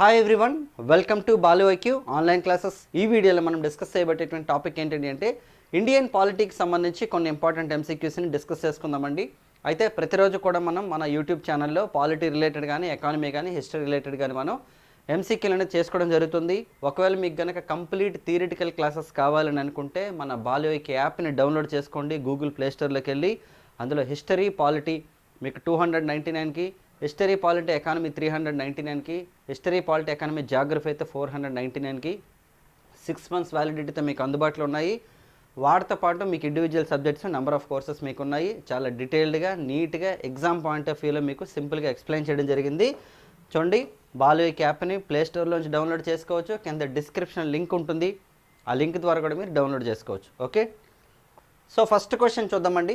Hi everyone welcome to బాలీవైక్యూ online classes ఈ వీడియోలో మనం డిస్కస్ చేయబట్టేటువంటి టాపిక్ ఏంటంటే అంటే ఇండియన్ పాలిటిక్స్ సంబంధించి కొన్ని ఇంపార్టెంట్ ఎంసీక్యూస్ని డిస్కస్ చేసుకుందామండి. అయితే ప్రతిరోజు కూడా మనం మన యూట్యూబ్ ఛానల్లో పాలిటీ రిలేటెడ్ కానీ ఎకానమీ కానీ హిస్టరీ రిలేటెడ్ కానీ మనం ఎంసీక్యూలు అనేది చేసుకోవడం జరుగుతుంది. ఒకవేళ మీకు కనుక కంప్లీట్ థియరిటికల్ క్లాసెస్ కావాలని అనుకుంటే మన బాలు యాప్ని డౌన్లోడ్ చేసుకోండి గూగుల్ ప్లేస్టోర్లోకి వెళ్ళి అందులో హిస్టరీ పాలిటీ మీకు టూ హండ్రెడ్ నైంటీ నైన్కి history polity economy three hundred ninety నైన్కి హిస్టరీ పాలిటీ ఎకానమీ జాగ్రఫీ అయితే ఫోర్ హండ్రెడ్ నైంటీ నైన్కి. సిక్స్ మంత్స్ వ్యాలిడిటీతో మీకు అందుబాటులో ఉన్నాయి. వాటితో పాటు మీకు individual subjects number of courses మీకు ఉన్నాయి. చాలా డీటెయిల్డ్గా నీట్గా ఎగ్జామ్ పాయింట్ ఆఫ్ వ్యూలో మీకు సింపుల్గా ఎక్స్ప్లెయిన్ చేయడం జరిగింది. చూడండి బాలు ఈ యాప్ని ప్లే డౌన్లోడ్ చేసుకోవచ్చు. కింద డిస్క్రిప్షన్ లింక్ ఉంటుంది. ఆ లింక్ ద్వారా కూడా మీరు డౌన్లోడ్ చేసుకోవచ్చు. ఓకే? సో ఫస్ట్ క్వశ్చన్ చూద్దామండి.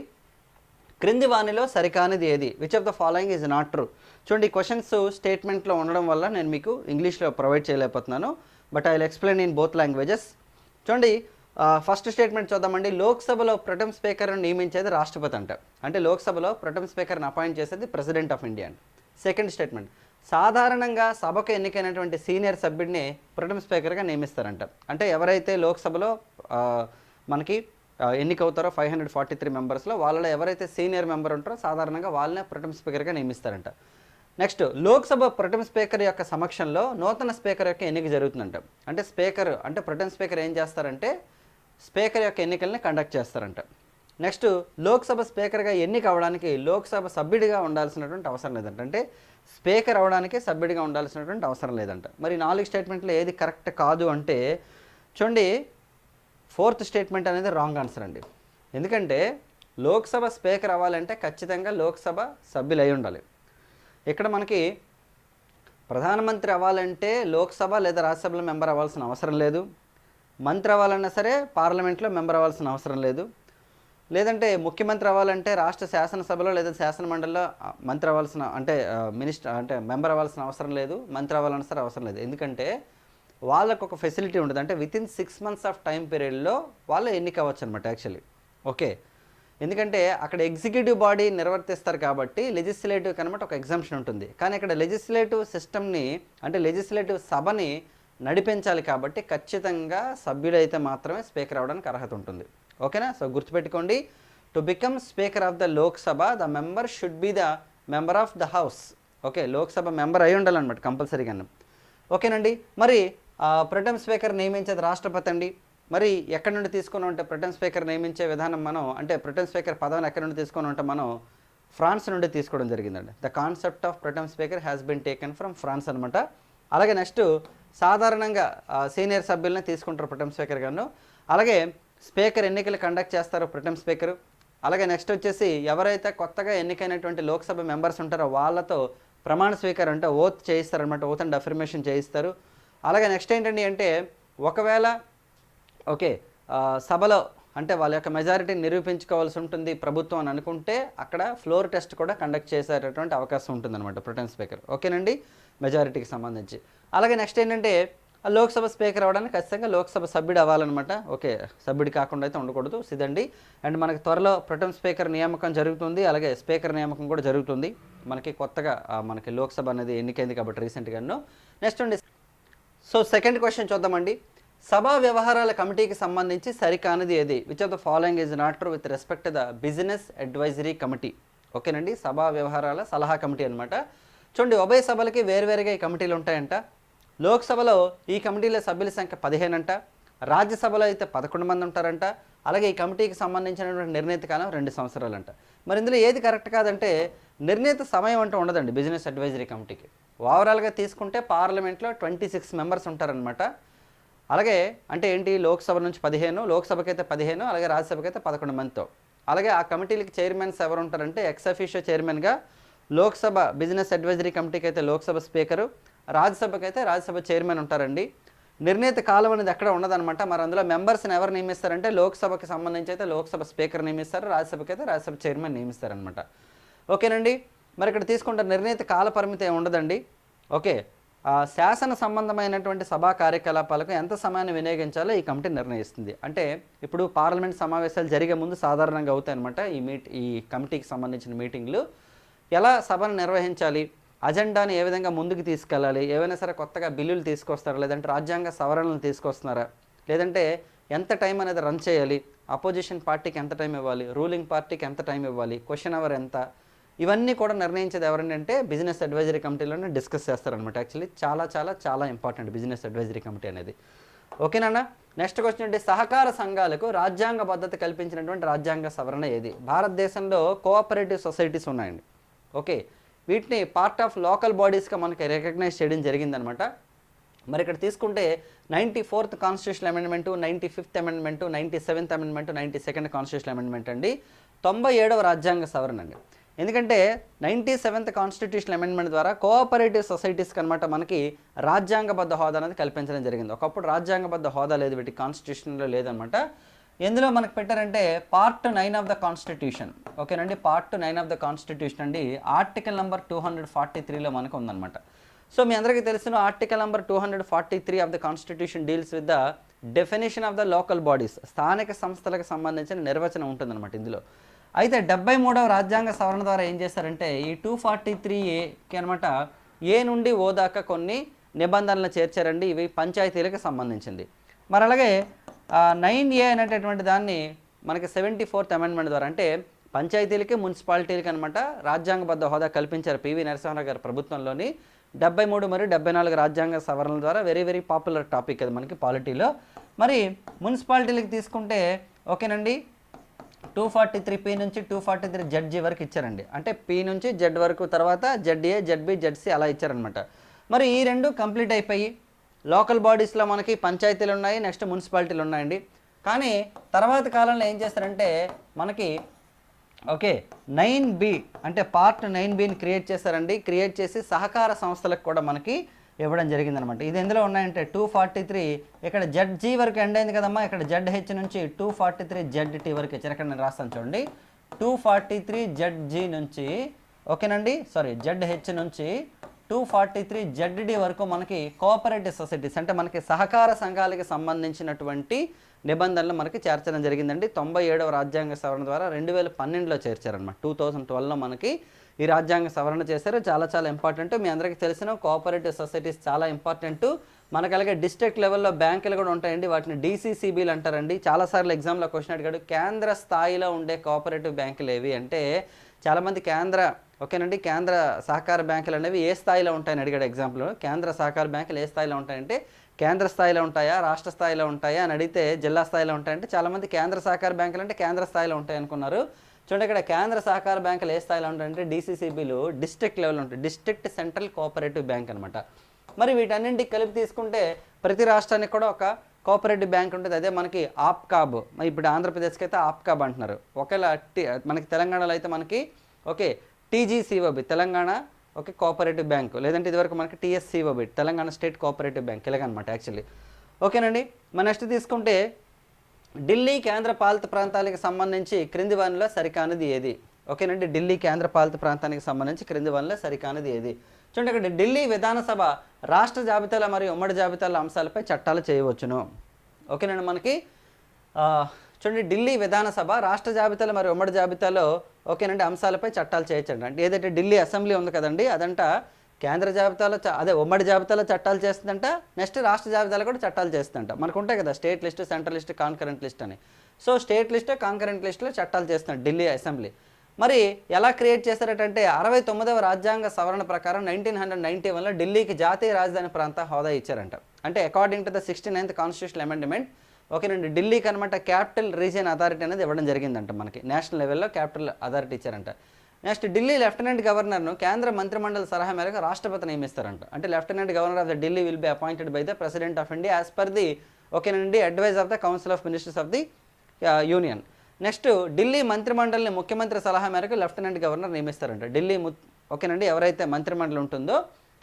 క్రింది వాణిలో సరికానిది ఏది? Which of the following is not true చూడండి క్వశ్చన్స్ స్టేట్మెంట్లో ఉండడం వల్ల నేను మీకు ఇంగ్లీష్లో ప్రొవైడ్ చేయలేకపోతున్నాను but I will explain in both languages చూడండి ఫస్ట్ స్టేట్మెంట్ చూద్దామండి. లోక్సభలో ప్రొటెం స్పీకర్ను నియమించేది రాష్ట్రపతి అంట. అంటే లోక్సభలో ప్రొటెం స్పీకర్ని అపాయింట్ చేసేది ప్రెసిడెంట్ ఆఫ్ ఇండియా అంట. సెకండ్ స్టేట్మెంట్ సాధారణంగా సభకు ఎన్నికైనటువంటి సీనియర్ సభ్యుడిని ప్రొటెం స్పీకర్గా నియమిస్తారంట. అంటే ఎవరైతే లోక్సభలో మనకి ఎన్నికవుతారో ఫైవ్ హండ్రెడ్ ఫార్టీ త్రీ మెంబర్స్లో వాళ్ళలో ఎవరైతే సీనియర్ మెంబర్ ఉంటారో సాధారణంగా వాళ్ళనే ప్రొటెం స్పీకర్గా నియమిస్తారంట. Next Lok Sabha pro tem speaker యొక్క సమక్షంలో నూతన స్పీకర్ యొక్క ఎన్నిక జరుగుతుందంట. అంటే స్పీకర్ అంటే ప్రొటెం స్పీకర్ ఏం చేస్తారంటే స్పీకర్ యొక్క ఎన్నికల్ని కండక్ట్ చేస్తారంట. నెక్స్ట్ లోక్సభ స్పీకర్గా ఎన్నిక అవడానికి లోక్సభ సభ్యుడిగా ఉండాల్సినటువంటి అవసరం లేదంట. అంటే స్పీకర్ అవడానికి సభ్యుడిగా ఉండాల్సినటువంటి అవసరం లేదంట. మరి నాలుగు స్టేట్మెంట్లో ఏది కరెక్ట్ కాదు అంటే చూడండి ఫోర్త్ స్టేట్మెంట్ అనేది రాంగ్ ఆన్సర్ అండి. ఎందుకంటే లోక్సభ స్పీకర్ అవ్వాలంటే ఖచ్చితంగా లోక్సభ సభ్యులు అయి ఉండాలి. ఇక్కడ మనకి ప్రధానమంత్రి అవ్వాలంటే లోక్సభ లేదా రాజ్యసభలో మెంబర్ అవ్వాల్సిన అవసరం లేదు. మంత్రి అవ్వాలన్నా సరే పార్లమెంట్లో మెంబర్ అవ్వాల్సిన అవసరం లేదు. లేదంటే ముఖ్యమంత్రి అవ్వాలంటే రాష్ట్ర శాసనసభలో లేదా శాసన మండలిలో మంత్రి అవ్వాల్సిన అంటే మినిస్టర్ అంటే మెంబర్ అవ్వాల్సిన అవసరం లేదు. మంత్రి అవ్వాలన్నా సరే అవసరం లేదు. ఎందుకంటే వాళ్ళకు ఒక ఫెసిలిటీ ఉంటుంది అంటే within six months of time పీరియడ్లో వాళ్ళు ఎన్నిక అవ్వచ్చు అనమాట యాక్చువల్లీ ఓకే ఎందుకంటే అక్కడ ఎగ్జిక్యూటివ్ బాడీ నిర్వర్తిస్తారు కాబట్టి లెజిస్లేటివ్ కనమాట ఒక ఎగ్జామ్షన్ ఉంటుంది. కానీ ఇక్కడ లెజిస్లేటివ్ సిస్టమ్ని అంటే లెజిస్లేటివ్ సభని నడిపించాలి కాబట్టి ఖచ్చితంగా సభ్యుడైతే మాత్రమే స్పీకర్ అవడానికి అర్హత ఉంటుంది. ఓకేనా సో గుర్తుపెట్టుకోండి. To become speaker of the Lok Sabha the member should be the member of the house okay Lok Sabha member అయి ఉండాలన్నమాట కంపల్సరీగా ఓకేనండి మరి ప్రొటెం స్పీకర్ నియమించేది రాష్ట్రపతి అండి. మరి ఎక్కడి నుండి తీసుకుని ఉంటే ప్రొటెం స్పీకర్ నియమించే విధానం మనం అంటే ప్రొటెం స్పీకర్ పదవిని ఎక్కడి నుండి తీసుకుని ఉంటే మనం ఫ్రాన్స్ నుండి తీసుకోవడం జరిగిందండి. The concept of pro tem speaker has been taken from France అనమాట అలాగే నెక్స్ట్ సాధారణంగా సీనియర్ సభ్యులనే తీసుకుంటారు ప్రొటెం స్పీకర్ గాను అలాగే స్పీకర్ ఎన్నికలు కండక్ట్ చేస్తారు ప్రొటెం స్పీకర్. అలాగే నెక్స్ట్ వచ్చేసి ఎవరైతే కొత్తగా ఎన్నికైనటువంటి లోక్సభ మెంబర్స్ ఉంటారో వాళ్ళతో ప్రమాణ స్వీకారం అంటే ఓత్ చేయిస్తారనమాట ఓత్ అండ్ అఫర్మేషన్ చేయిస్తారు. అలాగే నెక్స్ట్ ఏంటండి అంటే ఒకవేళ ఓకే సభలో అంటే వాళ్ళ యొక్క మెజారిటీని నిరూపించుకోవాల్సి ఉంటుంది ప్రభుత్వం అని అనుకుంటే అక్కడ ఫ్లోర్ టెస్ట్ కూడా కండక్ట్ చేసేటటువంటి అవకాశం ఉంటుందన్నమాట ప్రొటెన్ స్పీకర్. ఓకేనండి? మెజారిటీకి సంబంధించి. అలాగే నెక్స్ట్ ఏంటంటే లోక్సభ స్పీకర్ అవ్వడానికి ఖచ్చితంగా లోక్సభ సభ్యుడు అవ్వాలన్నమాట. ఓకే సభ్యుడు కాకుండా అయితే ఉండకూడదు సిదండి అండ్ మనకి త్వరలో ప్రొటెం స్పీకర్ నియామకం జరుగుతుంది అలాగే స్పీకర్ నియామకం కూడా జరుగుతుంది. మనకి కొత్తగా మనకి లోక్సభ అనేది ఎన్నికైంది కాబట్టి రీసెంట్గాను. నెక్స్ట్ అండి సో సెకండ్ క్వశ్చన్ చూద్దామండి. సభా వ్యవహారాల కమిటీకి సంబంధించి సరికానిది ఏది? Which of the following is not true with respect the business advisory committee ఓకేనండి. సభా వ్యవహారాల సలహా కమిటీ అనమాట చూడండి ఉభయ సభలకి వేరువేరుగా ఈ కమిటీలు ఉంటాయంట. లోక్సభలో ఈ కమిటీల సభ్యుల సంఖ్య పదిహేను అంట రాజ్యసభలో అయితే పదకొండు మంది ఉంటారంట. అలాగే ఈ కమిటీకి సంబంధించినటువంటి నిర్ణీత కాలం రెండు సంవత్సరాలంట. మరి ఇందులో ఏది కరెక్ట్ కాదంటే నిర్ణీత సమయం అంటూ ఉండదండి బిజినెస్ అడ్వైజరీ కమిటీకి. ఓవరాల్గా తీసుకుంటే పార్లమెంట్లో ట్వంటీ సిక్స్ మెంబర్స్ ఉంటారనమాట అలాగే అంటే ఏంటి లోక్సభ నుంచి పదిహేను లోక్సభకైతే పదిహేను అలాగే రాజ్యసభకి అయితే పదకొండు మందితో. అలాగే ఆ కమిటీలకి చైర్మన్స్ ఎవరు ఉంటారంటే ఎక్స్ అఫీషియో చైర్మన్గా లోక్సభ బిజినెస్ అడ్వైజరీ కమిటీకి అయితే లోక్సభ స్పీకరు రాజ్యసభకి అయితే రాజ్యసభ చైర్మన్ ఉంటారండి. నిర్ణీత కాలం అనేది ఎక్కడ ఉండదన్నమాట. మరి అందులో మెంబర్స్ని ఎవరు నియమిస్తారంటే లోక్సభకి సంబంధించి అయితే లోక్సభ స్పీకర్ నియమిస్తారు రాజ్యసభకి అయితే రాజ్యసభ చైర్మన్ నియమిస్తారనమాట ఓకేనండి. మరి ఇక్కడ తీసుకుంటే నిర్ణీత కాల పరిమితి ఏమి ఉండదండి. ఓకే. శాసన సంబంధమైనటువంటి సభా కార్యకలాపాలకు ఎంత సమయాన్ని వినియోగించాలో ఈ కమిటీ నిర్ణయిస్తుంది. అంటే ఇప్పుడు పార్లమెంట్ సమావేశాలు జరిగే ముందు సాధారణంగా అవుతాయి అనమాట ఈ మీట్ ఈ కమిటీకి సంబంధించిన మీటింగ్లు. ఎలా సభను నిర్వహించాలి? అజెండాని ఏ విధంగా ముందుకు తీసుకెళ్ళాలి? ఏవైనా సరే కొత్తగా బిల్లులు తీసుకొస్తారా? లేదంటే రాజ్యాంగ సవరణలు తీసుకొస్తున్నారా? లేదంటే ఎంత టైం అనేది రన్ చేయాలి? అపోజిషన్ పార్టీకి ఎంత టైం ఇవ్వాలి? రూలింగ్ పార్టీకి ఎంత టైం ఇవ్వాలి? క్వశ్చన్ అవర్ ఎంత? ఇవన్నీ కూడా నిర్ణయించేది ఎవరంటే బిజినెస్ అడ్వైజరీ కమిటీలోనే డిస్కస్ చేస్తారనమాట యాక్చువల్లీ చాలా చాలా చాలా ఇంపార్టెంట్ బిజినెస్ అడ్వైజరీ కమిటీ అనేది. ఓకేనా నెక్స్ట్ క్వశ్చన్ అంటే సహకార సంఘాలకు రాజ్యాంగ భద్రత కల్పించినటువంటి రాజ్యాంగ సవరణ ఏది? భారతదేశంలో కోఆపరేటివ్ సొసైటీస్ ఉన్నాయండి. ఓకే. వీటిని పార్ట్ ఆఫ్ లోకల్ బాడీస్గా మనకి రికగ్నైజ్ చేయడం జరిగిందనమాట మరి ఇక్కడ తీసుకుంటే ninety fourth constitution amendment ninety fifth amendment ninety seventh amendment ninety second constitution amendment అండి. తొంభై ఏడవ రాజ్యాంగ సవరణ అండి. ఎందుకంటే నైంటీ సెవెంత్ కాన్స్టిట్యూషన్ అమెండ్మెంట్ ద్వారా కోఆపరేటివ్ సొసైటీస్కి అనమాట మనకి రాజ్యాంగబద్ధ హోదా అనేది కల్పించడం జరిగింది. ఒకప్పుడు రాజ్యాంగబద్ధ హోదా లేదు వీటి కాన్స్టిట్యూషన్లో లేదనమాట ఎందులో మనకు పెట్టారంటే part nine of the constitution. ఓకేనండి? Part nine of the constitution అండి article number two hundred forty త్రీలో మనకు ఉందన్నమాట. సో మీ అందరికీ తెలిసిన article number two hundred forty three of the constitution deals with the definition of the local bodies స్థానిక సంస్థలకు సంబంధించిన నిర్వచనం ఉంటుందన్నమాట ఇందులో. అయితే డెబ్బై మూడవ రాజ్యాంగ సవరణ ద్వారా ఏం చేశారంటే ఈ టూ ఫార్టీ త్రీ ఏకి అనమాట ఏ నుండి ఓ దాకా కొన్ని నిబంధనలు చేర్చారండి. ఇవి పంచాయతీలకు సంబంధించింది. మరి అలాగే నైన్ ఏ అనేటటువంటి దాన్ని మనకి సెవెంటీ ఫోర్త్ అమెండ్మెంట్ ద్వారా అంటే పంచాయతీలకి మున్సిపాలిటీలకి అనమాట రాజ్యాంగబద్ధ హోదా కల్పించారు పివి నరసింహారావు గారి ప్రభుత్వంలోని. డెబ్బై మూడు మరియు డెబ్బై నాలుగు రాజ్యాంగ సవరణల ద్వారా వెరీ వెరీ పాపులర్ టాపిక్ అది మనకి పాలిటీలో మరి మున్సిపాలిటీలకు తీసుకుంటే ఓకేనండి. టూ ఫార్టీ త్రీ పీ నుంచి two forty three Z G వరకు ఇచ్చారండి. అంటే పీ నుంచి జెడ్ వరకు తర్వాత జెడ్ఏ జడ్బి జడ్సి అలా ఇచ్చారనమాట మరి ఈ రెండు కంప్లీట్ అయిపోయి లోకల్ బాడీస్లో మనకి పంచాయతీలు ఉన్నాయి నెక్స్ట్ మున్సిపాలిటీలు ఉన్నాయండి కానీ తర్వాత కాలంలో ఏం చేస్తారంటే మనకి ఓకే నైన్ బి అంటే పార్ట్ నైన్ బిని క్రియేట్ చేశారండి. క్రియేట్ చేసి సహకార సంస్థలకు కూడా మనకి ఇవ్వడం జరిగిందనమాట. ఇది ఎందులో ఉన్నాయంటే టూ ఫార్టీ త్రీ ఇక్కడ జెడ్ జీ వరకు ఎండ్ అయింది కదమ్మా. ఇక్కడ జెడ్ హెచ్ నుంచి two forty three Z T వరకు. ఇచ్చారు ఇక్కడ నేను రాస్తాను చూడండి. Two forty three Z G నుంచి ఓకేనండి? సారీ జెడ్ హెచ్ నుంచి two forty three Z D వరకు మనకి కోఆపరేటివ్ సొసైటీస్ అంటే మనకి సహకార సంఘాలకి సంబంధించినటువంటి నిబంధనలు మనకి చేర్చడం జరిగిందండి. తొంభై ఏడవ రాజ్యాంగ సవరణ ద్వారా రెండు వేల పన్నెండులో చేర్చారనమాట టూ థౌజండ్ ట్వెల్వ్లో మనకి ఈ రాజ్యాంగ సవరణ చేశారు. చాలా చాలా ఇంపార్టెంట్ మీ అందరికీ తెలిసిన కోఆపరేటివ్ సొసైటీస్ చాలా ఇంపార్టెంట్ మనకు అలాగే డిస్ట్రిక్ట్ లెవెల్లో బ్యాంకులు కూడా ఉంటాయండి. వాటిని డీసీసీబీలు అంటారండి. చాలాసార్లు ఎగ్జామ్లో క్వశ్చన్ అడిగాడు. కేంద్ర స్థాయిలో ఉండే కోఆపరేటివ్ బ్యాంకులు ఏవి? అంటే చాలామంది కేంద్ర ఓకేనండి? కేంద్ర సహకార బ్యాంకులు అనేవి ఏ స్థాయిలో ఉంటాయని అడిగాడు ఎగ్జాంపుల్ కేంద్ర సహకార బ్యాంకులు ఏ స్థాయిలో ఉంటాయంటే కేంద్ర స్థాయిలో ఉంటాయా? రాష్ట్ర స్థాయిలో ఉంటాయా? అని అడిగితే జిల్లా స్థాయిలో ఉంటాయంటే చాలామంది కేంద్ర సహకార బ్యాంకులు అంటే కేంద్ర స్థాయిలో ఉంటాయి అనుకున్నారు చూడండి ఇక్కడ కేంద్ర సహకార బ్యాంకులు ఏ స్థాయిలో ఉంటాయంటే డీసీసీబీలు డిస్ట్రిక్ట్ లెవెల్ ఉంటాయి. డిస్ట్రిక్ట్ సెంట్రల్ కోఆపరేటివ్ బ్యాంక్ అనమాట మరి వీటన్నింటికి కలిపి తీసుకుంటే ప్రతి రాష్ట్రానికి కూడా ఒక కోఆపరేటివ్ బ్యాంక్ ఉంటుంది. అదే మనకి ఆప్కాబ్. ఇప్పుడు ఆంధ్రప్రదేశ్కి అయితే ఆప్కాబ్ అంటున్నారు. ఒకవేళ మనకి తెలంగాణలో అయితే మనకి okay TGCOB Telangana okay cooperative bank. లేదంటే ఇదివరకు మనకి TSCOB Telangana state cooperative bank ఇలాగనమాట యాక్చువల్లీ. ఓకేనండి. మన నెక్స్ట్ తీసుకుంటే ఢిల్లీ కేంద్ర పాలిత ప్రాంతాలకు సంబంధించి క్రింది వనలో సరికానిది ఏది? ఓకేనండి ఢిల్లీ కేంద్ర పాలిత ప్రాంతానికి సంబంధించి క్రింది వనలో సరికానిది ఏది? చూడండి ఇక్కడ ఢిల్లీ విధానసభ రాష్ట్ర జాబితాల మరియు ఉమ్మడి జాబితాల అంశాలపై చట్టాలు చేయవచ్చును. ఓకేనండి మనకి చూడండి ఢిల్లీ విధానసభ రాష్ట్ర జాబితాలు మరియు ఉమ్మడి జాబితాలో ఓకేనండి అంశాలపై చట్టాలు చేయొచ్చండి. అంటే ఏదైతే ఢిల్లీ అసెంబ్లీ ఉంది కదండి అదంట కేంద్ర జాబితాలో చ- అదే ఉమ్మడి జాబితాలో చట్టాలు చేస్తుందంట నెక్స్ట్ రాష్ట్ర జాబితాలో కూడా చట్టాలు చేస్తుందంట. మనకు ఉంటాయి కదా state list central list concurrent list అని. సో స్టేట్ లిస్ట్ కాన్కరెంట్ లిస్టులో చట్టాలు చేస్తున్నాడు ఢిల్లీ అసెంబ్లీ. మరి ఎలా క్రియేట్ చేశారటంటే అరవై తొమ్మిదవ రాజ్యాంగ సవరణ ప్రకారం నైన్టీన్ హండ్రెడ్ నైన్టీ వన్లో ఢిల్లీకి జాతీయ రాజధాని ప్రాంత హోదా ఇచ్చారంట. అంటే according to the sixty ninth constitution amendment ఓకేనండి ఢిల్లీకి అనమాట క్యాపిటల్ రీజియన్ అథారిటీ అనేది ఇవ్వడం జరిగిందంట మనకి. నేషనల్ లెవెల్లో క్యాపిటల్ అథారిటీ ఇచ్చారంట. నెక్స్ట్ ఢిల్లీ లెఫ్టినెంట్ గవర్నర్ను కేంద్ర మంత్రిమండలి సలహా మేరకు రాష్ట్రపతి నియమిస్తారంట. అంటే lieutenant governor of the Delhi will be appointed by the president of India as per the ఓకేనండి advise of the council of ministers of the union next Delhi మంత్రిమండలిని ముఖ్యమంత్రి సలహా మేరకు లెఫ్టినెంట్ గవర్నర్ నియమిస్తారంట. ఢిల్లీ ఓకేనండి ఎవరైతే మంత్రిమండలి ఉంటుందో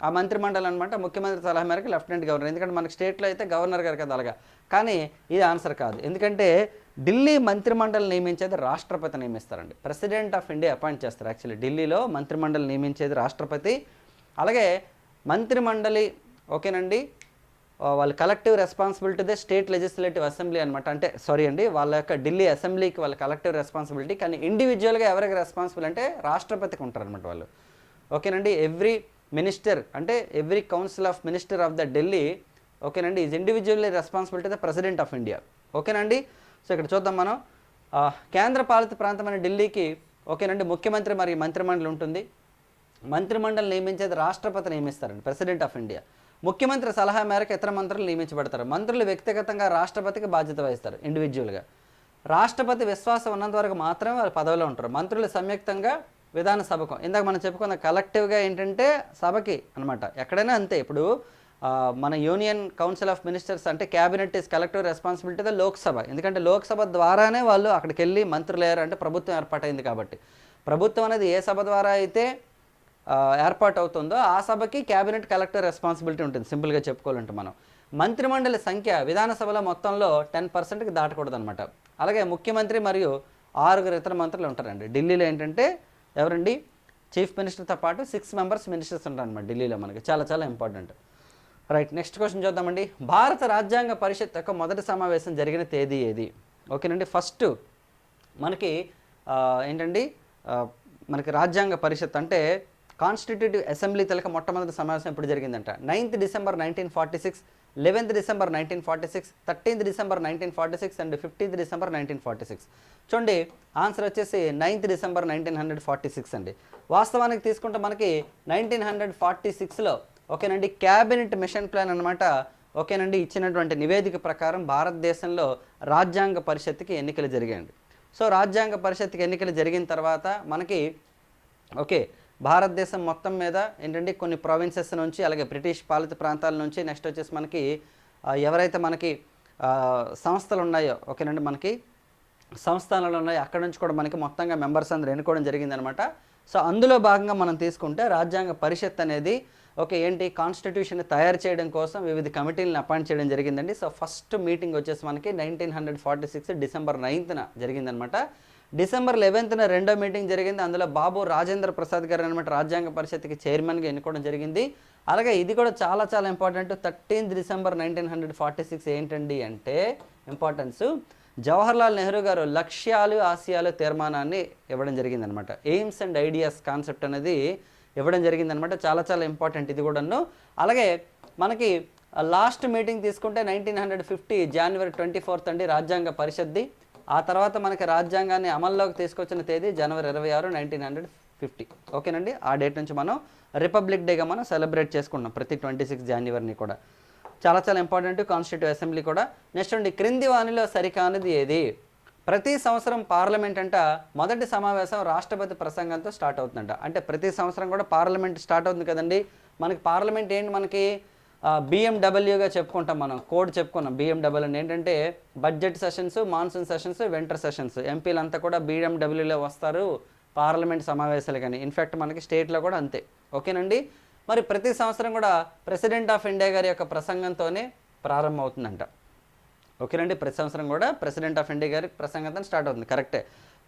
ఆ మంత్రిమండలి అనమాట ముఖ్యమంత్రి సలహా మేరకు లెఫ్టినెంట్ గవర్నర్. ఎందుకంటే మనకి స్టేట్లో అయితే గవర్నర్ గారు కదా అలాగా. కానీ ఇది ఆన్సర్ కాదు. ఎందుకంటే ఢిల్లీ మంత్రిమండలి నియమించేది రాష్ట్రపతి నియమిస్తారండి. ప్రెసిడెంట్ ఆఫ్ ఇండియా అపాయింట్ చేస్తారు. యాక్చువల్లీ ఢిల్లీలో మంత్రిమండలి నియమించేది రాష్ట్రపతి. అలాగే మంత్రిమండలి ఓకేనండి? వాళ్ళ కలెక్టివ్ రెస్పాన్సిబిలిటీదే స్టేట్ లెజిస్లేటివ్ అసెంబ్లీ అనమాట అంటే సారీ అండి వాళ్ళ యొక్క ఢిల్లీ అసెంబ్లీకి వాళ్ళ కలెక్టివ్ రెస్పాన్సిబిలిటీ కానీ ఇండివిజువల్గా ఎవరికి రెస్పాన్సిబుల్ అంటే రాష్ట్రపతికి ఉంటారనమాట వాళ్ళు. ఓకేనండి? ఎవ్రీ మినిస్టర్ అంటే every council of minister of the Delhi ఓకేనండి is individually responsibility the president of India ఓకేనండి? సో ఇక్కడ చూద్దాం మనం. కేంద్ర పాలిత ప్రాంతమైన ఢిల్లీకి ఓకేనండి ముఖ్యమంత్రి మరియు మంత్రిమండలి ఉంటుంది. మంత్రిమండలి నియమించేది రాష్ట్రపతి నియమిస్తారండి ప్రెసిడెంట్ ఆఫ్ ఇండియా ముఖ్యమంత్రి సలహా మేరకు ఇతర మంత్రులు నియమించబడతారు. మంత్రులు వ్యక్తిగతంగా రాష్ట్రపతికి బాధ్యత వహిస్తారు ఇండివిజువల్గా రాష్ట్రపతి విశ్వాసం ఉన్నంత వరకు మాత్రమే వారు పదవిలో ఉంటారు. మంత్రులు సంయుక్తంగా విధానసభకు ఇందాక మనం చెప్పుకున్న కలెక్టివ్గా ఏంటంటే సభకి అన్నమాట. ఎక్కడైనా అంతే. ఇప్పుడు మన యూనియన్ కౌన్సిల్ ఆఫ్ మినిస్టర్స్ అంటే cabinet is collective responsibility the Lok Sabha. ఎందుకంటే లోక్సభ ద్వారానే వాళ్ళు అక్కడికి వెళ్ళి మంత్రులు అయ్యారు అంటే ప్రభుత్వం ఏర్పాటైంది కాబట్టి. ప్రభుత్వం అనేది ఏ సభ ద్వారా అయితే ఏర్పాటు అవుతుందో ఆ సభకి క్యాబినెట్ కలెక్టర్ రెస్పాన్సిబిలిటీ ఉంటుంది. సింపుల్గా చెప్పుకోవాలంటే మనం. మంత్రిమండలి సంఖ్య విధానసభలో మొత్తంలో టెన్ పర్సెంట్కి దాటకూడదు అనమాట అలాగే ముఖ్యమంత్రి మరియు ఆరుగురు ఇతర మంత్రులు ఉంటారండి. ఢిల్లీలో ఏంటంటే ఎవరండి? చీఫ్ మినిస్టర్తో పాటు సిక్స్ మెంబర్స్ మినిస్టర్స్ ఉంటారు అనమాట ఢిల్లీలో మనకి. చాలా చాలా ఇంపార్టెంట్. రైట్ నెక్స్ట్ క్వశ్చన్ చూద్దామండి. భారత రాజ్యాంగ పరిషత్ యొక్క మొదటి సమావేశం జరిగిన తేదీ ఏది? ఓకేనండి ఫస్ట్ మనకి ఏంటండి? మనకి రాజ్యాంగ పరిషత్ అంటే కాన్స్టిట్యూటివ్ అసెంబ్లీ తెలక మొట్టమొదటి సమావేశం ఎప్పుడు జరిగిందంట? Ninth December nineteen forty six eleventh December nineteen forty six thirteenth December nineteen forty six and fifteenth December nineteen forty six చూడండి ఆన్సర్ వచ్చేసి ninth December nineteen hundred forty six అండి. వాస్తవానికి తీసుకుంటే మనకి నైన్టీన్ హండ్రెడ్ ఫార్టీ సిక్స్లో ఓకేనండి. Cabinet mission plan అనమాట ఓకేనండి. ఇచ్చినటువంటి నివేదిక ప్రకారం భారతదేశంలో రాజ్యాంగ పరిషత్కి ఎన్నికలు జరిగాయండి. సో రాజ్యాంగ పరిషత్కి ఎన్నికలు జరిగిన తర్వాత మనకి ఓకే భారతదేశం మొత్తం మీద ఏంటంటే కొన్ని ప్రావిన్సెస్ నుంచి అలాగే బ్రిటిష్ పాలిత ప్రాంతాల నుంచి నెక్స్ట్ వచ్చేసి మనకి ఎవరైతే మనకి సంస్థలు ఉన్నాయో ఓకేనండి మనకి సంస్థానాలు ఉన్నాయి అక్కడ నుంచి కూడా మనకి మొత్తంగా మెంబర్స్ అందరూ ఎన్నుకోవడం జరిగిందనమాట సో అందులో భాగంగా మనం తీసుకుంటే రాజ్యాంగ పరిషత్ అనేది ఓకే ఏంటి? కాన్స్టిట్యూషన్ తయారు చేయడం కోసం వివిధ కమిటీలను అపాయింట్ చేయడం జరిగిందండి. సో ఫస్ట్ మీటింగ్ వచ్చేసి మనకి nineteen hundred forty six December నైన్త్న జరిగిందనమాట డిసెంబర్ లెవెన్త్న రెండో మీటింగ్ జరిగింది. అందులో బాబు రాజేంద్ర ప్రసాద్ గారు అనమాట రాజ్యాంగ పరిషత్కి చైర్మన్గా ఎన్నుకోవడం జరిగింది. అలాగే ఇది కూడా చాలా చాలా important thirteenth December nineteen hundred forty six ఏంటండి అంటే ఇంపార్టెన్స్ జవహర్లాల్ నెహ్రూ గారు లక్ష్యాలు ఆశయాలు తీర్మానాన్ని ఇవ్వడం జరిగిందనమాట ఎయిమ్స్ అండ్ ఐడియాస్ కాన్సెప్ట్ అనేది ఇవ్వడం జరిగిందనమాట. చాలా చాలా ఇంపార్టెంట్ ఇది కూడాను. అలాగే మనకి లాస్ట్ మీటింగ్ తీసుకుంటే nineteen hundred fifty January twenty fourth అండి రాజ్యాంగ పరిషద్ది ఆ తర్వాత మనకి రాజ్యాంగాన్ని అమల్లోకి తీసుకొచ్చిన తేదీ జనవరి ఇరవై ఆరు నైన్టీన్ హండ్రెడ్ ఫిఫ్టీ. ఓకేనండి? ఆ డేట్ నుంచి మనం రిపబ్లిక్ డేగా మనం సెలబ్రేట్ చేసుకుంటున్నాం ప్రతి ట్వంటీ సిక్స్ జనవరిని కూడా. చాలా చాలా ఇంపార్టెంట్ కాన్స్టిట్యూట్ అసెంబ్లీ కూడా. నెక్స్ట్ అండి క్రింది వానిలో సరికానిది ఏది? ప్రతి సంవత్సరం పార్లమెంట్ అంట మొదటి సమావేశం రాష్ట్రపతి ప్రసంగంతో స్టార్ట్ అవుతుందంట. అంటే ప్రతి సంవత్సరం కూడా పార్లమెంట్ స్టార్ట్ అవుతుంది కదండి. మనకి పార్లమెంట్ ఏంటి మనకి బిఎండబ్ల్యూగా చెప్పుకుంటాం మనం కోడ్ చెప్పుకున్నాం. బిఎండబ్ల్యూ అని ఏంటంటే budget sessions monsoon sessions winter sessions. ఎంపీలంతా కూడా బిఎండబ్ల్యూలో వస్తారు పార్లమెంట్ సమావేశాలు కానీ. ఇన్ఫ్యాక్ట్ మనకి స్టేట్లో కూడా అంతే. ఓకేనండి? మరి ప్రతి సంవత్సరం కూడా ప్రెసిడెంట్ ఆఫ్ ఇండియా గారి యొక్క ప్రసంగంతోనే ప్రారంభమవుతుందంట. ఓకేనండి ప్రతి సంవత్సరం కూడా ప్రెసిడెంట్ ఆఫ్ ఇండియా గారి ప్రసంగంతో స్టార్ట్ అవుతుంది. కరెక్టే.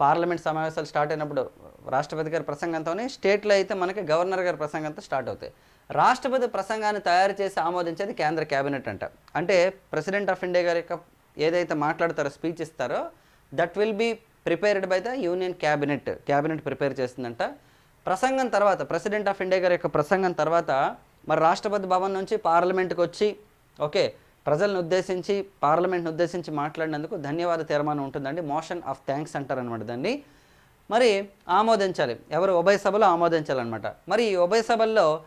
పార్లమెంట్ సమావేశాలు స్టార్ట్ అయినప్పుడు రాష్ట్రపతి గారి ప్రసంగంతోనే స్టేట్లో అయితే మనకి గవర్నర్ గారి ప్రసంగంతో స్టార్ట్ అవుతాయి. రాష్ట్రపతి ప్రసంగాన్ని తయారు చేసి ఆమోదించేది కేంద్ర క్యాబినెట్ అంట. అంటే ప్రెసిడెంట్ ఆఫ్ ఇండియా గారి యొక్క ఏదైతే మాట్లాడతారో స్పీచ్ ఇస్తారో that will be prepared by the union cabinet cabinet prepare చేస్తుందంట. ప్రసంగం తర్వాత ప్రెసిడెంట్ ఆఫ్ ఇండియా గారి యొక్క ప్రసంగం తర్వాత మరి రాష్ట్రపతి భవన్ నుంచి పార్లమెంట్కి వచ్చి ఓకే ప్రజలను ఉద్దేశించి పార్లమెంట్ని ఉద్దేశించి మాట్లాడినందుకు ధన్యవాద తీర్మానం ఉంటుందండి. మోషన్ ఆఫ్ థ్యాంక్స్ అంటారనమాట దాన్ని. మరి ఆమోదించాలి. ఎవరు? ఉభయ సభలో ఆమోదించాలన్నమాట. మరి ఈ ఉభయ సభల్లో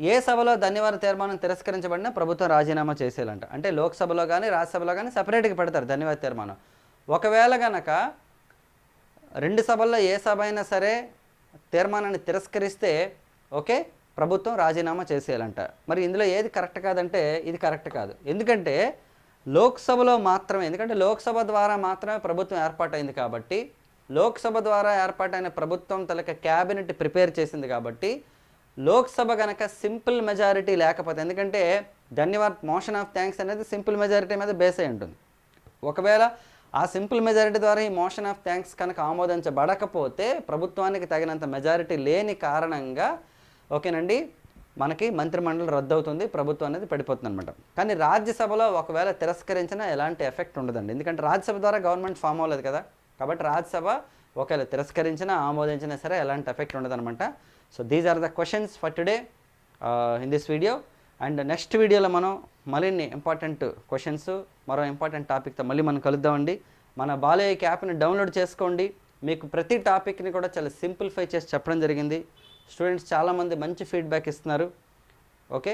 ఏ సభలో ధన్యవాద తీర్మానం తిరస్కరించబడినా ప్రభుత్వం రాజీనామా చేసేయాలంట. అంటే లోక్సభలో కానీ రాజ్యసభలో కానీ సపరేట్గా పెడతారు ధన్యవాద తీర్మానం. ఒకవేళ గనక రెండు సభల్లో ఏ సభ అయినా సరే తీర్మానాన్ని తిరస్కరిస్తే ఓకే? ప్రభుత్వం రాజీనామా చేసేయాలంట. మరి ఇందులో ఏది కరెక్ట్ కాదంటే ఇది కరెక్ట్ కాదు. ఎందుకంటే లోక్సభలో మాత్రమే ఎందుకంటే లోక్సభ ద్వారా మాత్రమే ప్రభుత్వం ఏర్పాటైంది కాబట్టి లోక్సభ ద్వారా ఏర్పాటైన ప్రభుత్వం తలక క్యాబినెట్ ప్రిపేర్ చేసింది కాబట్టి లోక్సభ కనుక సింపుల్ మెజారిటీ లేకపోతే ఎందుకంటే ధన్యవాద్ మోషన్ ఆఫ్ థ్యాంక్స్ అనేది సింపుల్ మెజారిటీ మీద బేస్ అయి ఉంటుంది. ఒకవేళ ఆ సింపుల్ మెజారిటీ ద్వారా ఈ మోషన్ ఆఫ్ థ్యాంక్స్ కనుక ఆమోదించబడకపోతే ప్రభుత్వానికి తగినంత మెజారిటీ లేని కారణంగా ఓకేనండి? మనకి మంత్రిమండలి రద్దు అవుతుంది ప్రభుత్వం అనేది పడిపోతుంది అనమాట కానీ రాజ్యసభలో ఒకవేళ తిరస్కరించినా ఎలాంటి ఎఫెక్ట్ ఉండదండి. ఎందుకంటే రాజ్యసభ ద్వారా గవర్నమెంట్ ఫామ్ అవ్వలేదు కదా. కాబట్టి రాజ్యసభ ఒకవేళ తిరస్కరించినా ఆమోదించినా సరే ఎలాంటి ఎఫెక్ట్ ఉండదన్నమాట. So these are the questions for today in this video and next వీడియోలో మనం మరిన్ని ఇంపార్టెంట్ క్వశ్చన్స్ మరో ఇంపార్టెంట్ టాపిక్తో మళ్ళీ మనం కలుద్దామండి. మన బాలయ్య యాప్ని డౌన్లోడ్ చేసుకోండి. మీకు ప్రతి టాపిక్ని కూడా చాలా సింప్లిఫై చేసి చెప్పడం జరిగింది. స్టూడెంట్స్ చాలామంది మంచి ఫీడ్బ్యాక్ ఇస్తున్నారు. ఓకే?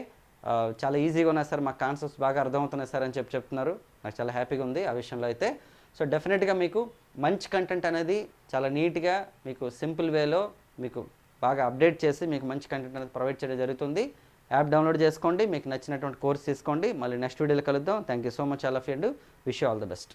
చాలా ఈజీగా ఉన్నాయి సార్ మాకు కాన్సెప్ట్స్ బాగా అర్థమవుతున్నాయి సార్ అని చెప్పి చెప్తున్నారు. నాకు చాలా హ్యాపీగా ఉంది ఆ విషయంలో అయితే. సో డెఫినెట్గా మీకు మంచి కంటెంట్ అనేది చాలా నీట్గా మీకు సింపుల్ వేలో మీకు బాగా అప్డేట్ చేసి మీకు మంచి కంటెంట్ అనేది ప్రొవైడ్ చేయడం జరుగుతుంది. యాప్ డౌన్లోడ్ చేసుకోండి మీకు నచ్చినటువంటి కోర్స్ తీసుకోండి. మళ్ళీ నెక్స్ట్ వీడియోలో కలుద్దాం. Thank you so much all of you wish all the best.